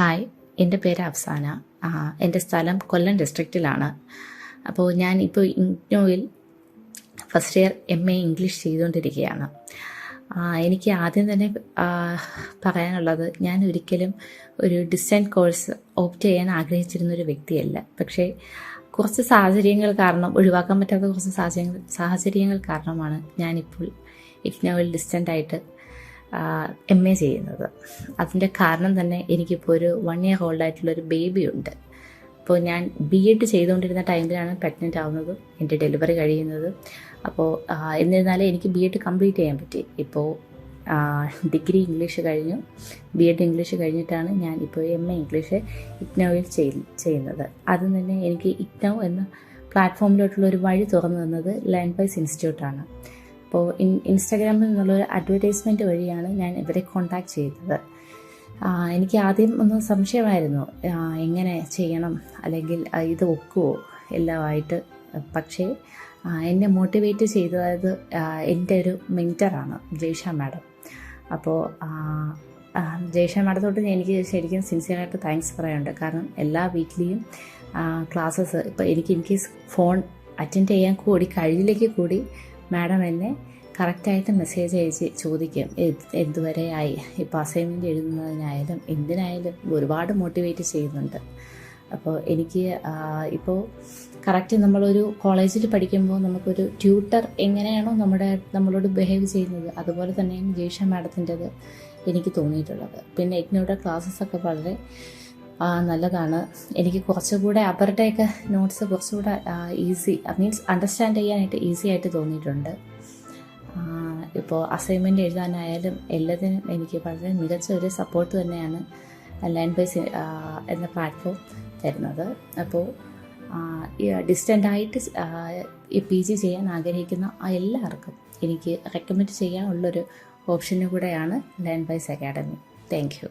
Hi എന്റെ പേര് അഫ്സാന. എന്റെ സ്ഥലം കൊല്ലം ഡിസ്ട്രിക്റ്റിലാണ് അപ്പോൾ ഞാൻ ഇപ്പോൾ ഇഗ്നോയിൽ first year M A English ചെയ്തുകൊണ്ടിരിക്കുകയാണ്. എനിക്ക് ആദ്യം തന്നെ പറയാനുള്ളത് ഞാൻ ഒരിക്കലും ഒരു ഡിസ്റ്റന്റ് കോഴ്സ് ഓപ്റ്റ് ചെയ്യാൻ ആഗ്രഹിച്ചിരുന്ന ഒരു വ്യക്തിയല്ല. പക്ഷേ കുറച്ച് സാഹചര്യങ്ങൾ കാരണം ഒഴിവാക്കാൻ പറ്റാത്ത കുറച്ച് സാഹചര്യങ്ങൾ സാഹചര്യങ്ങൾ കാരണമാണ് ഞാനിപ്പോൾ ഇഗ്നോയിൽ ഡിസ്റ്റന്റ് ആയിട്ട് എം എ ചെയ്യുന്നത്. അതിന്റെ കാരണം തന്നെ എനിക്കിപ്പോൾ ഒരു വൺ ഇയർ ഓൾഡ് ബേബി ഉണ്ട്. അപ്പോൾ ഞാൻ ബി എഡ് ചെയ്തുകൊണ്ടിരുന്ന ടൈമിലാണ് പ്രഗ്നന്റ് ആവുന്നത് എന്റെ ഡെലിവറി കഴിയുന്നത്. അപ്പോൾ എന്നിരുന്നാലും എനിക്ക് ബി എഡ് കംപ്ലീറ്റ് ചെയ്യാൻ പറ്റി. ഇപ്പോൾ ഡിഗ്രി ഇംഗ്ലീഷ് കഴിഞ്ഞു. ബി എഡ് ഇംഗ്ലീഷ് കഴിഞ്ഞിട്ടാണ് ഞാൻ ഇപ്പോൾ എം എ ഇംഗ്ലീഷ് ഇഗ്നോയിൽ ചെയ്- ചെയ്യുന്നത്. അത് തന്നെ എനിക്ക് ഇഗ്നോ എന്ന പ്ലാറ്റ്ഫോമിലോട്ടുള്ള ഒരു വഴി തുറന്നു തന്നത് ലേൺ വൈസ് ഇൻസ്റ്റിറ്റ്യൂട്ടാണ് അപ്പോൾ ഇൻ ഇൻസ്റ്റാഗ്രാമിൽ നിന്നുള്ളൊരു അഡ്വർടൈസ്മെന്റ് വഴിയാണ് ഞാൻ ഇവരെ കോണ്ടാക്ട് ചെയ്തത്. എനിക്ക് ആദ്യം ഒന്ന് സംശയമായിരുന്നു എങ്ങനെ ചെയ്യണം? അല്ലെങ്കിൽ ഇത് ഒക്കുമോ എല്ലാമായിട്ട് പക്ഷേ എന്നെ മോട്ടിവേറ്റ് ചെയ്തത് എന്റെ ഒരു മെന്ററാണ് ജയ്ഷ മാഡം. അപ്പോൾ ജയ്ഷ മാഡത്തോട്ട് എനിക്ക് ശരിക്കും സിൻസിയറായിട്ട് താങ്ക്സ് പറയാനുണ്ട്. കാരണം എല്ലാ വീക്കിലിയും ക്ലാസ്സസ് ഇപ്പോൾ എനിക്ക് ഇൻ കേസ് ഫോൺ അറ്റൻഡ് ചെയ്യാൻ കൂടി കഴിയിലേക്ക് കൂടി മാഡം എന്നെ കറക്റ്റായിട്ട് മെസ്സേജ് അയച്ച് ചോദിക്കും എന്തുവരെയായി? ഇപ്പോൾ അസൈൻമെന്റ് എഴുതുന്നതിനായാലും എന്തിനായാലും ഒരുപാട് മോട്ടിവേറ്റ് ചെയ്യുന്നുണ്ട്. അപ്പോൾ എനിക്ക് ഇപ്പോൾ കറക്റ്റ് നമ്മളൊരു കോളേജിൽ പഠിക്കുമ്പോൾ നമുക്കൊരു ട്യൂട്ടർ എങ്ങനെയാണോ നമ്മുടെ നമ്മളോട് ബിഹേവ് ചെയ്യുന്നത് അതുപോലെ തന്നെയാണ് ജയ്ഷ മാഡത്തിന്റെത് എനിക്ക് തോന്നിയിട്ടുള്ളത്. പിന്നെ ഇഗ്നോയുടെ ക്ലാസ്സസ് ഒക്കെ വളരെ നല്ലതാണ്. എനിക്ക് കുറച്ചുകൂടെ അവരുടെയൊക്കെ നോട്ട്സ് കുറച്ചുകൂടെ ഈസി മീൻസ് അണ്ടർസ്റ്റാൻഡ് ചെയ്യാനായിട്ട് ഈസി ആയിട്ട് തോന്നിയിട്ടുണ്ട്. ഇപ്പോൾ അസൈൻമെന്റ് എഴുതാനായാലും എല്ലാത്തിനും എനിക്ക് വളരെ മികച്ച ഒരു സപ്പോർട്ട് തന്നെയാണ് ലൈൻ ബൈസ് എന്ന പ്ലാറ്റ്ഫോം തരുന്നത്. അപ്പോൾ ഡിസ്റ്റന്റായിട്ട് പി ജി ചെയ്യാൻ ആഗ്രഹിക്കുന്ന എല്ലാവർക്കും എനിക്ക് റെക്കമെൻഡ് ചെയ്യാനുള്ളൊരു ഓപ്ഷനും കൂടെയാണ് ലൈൻ ബൈസ് അക്കാഡമി താങ്ക് യു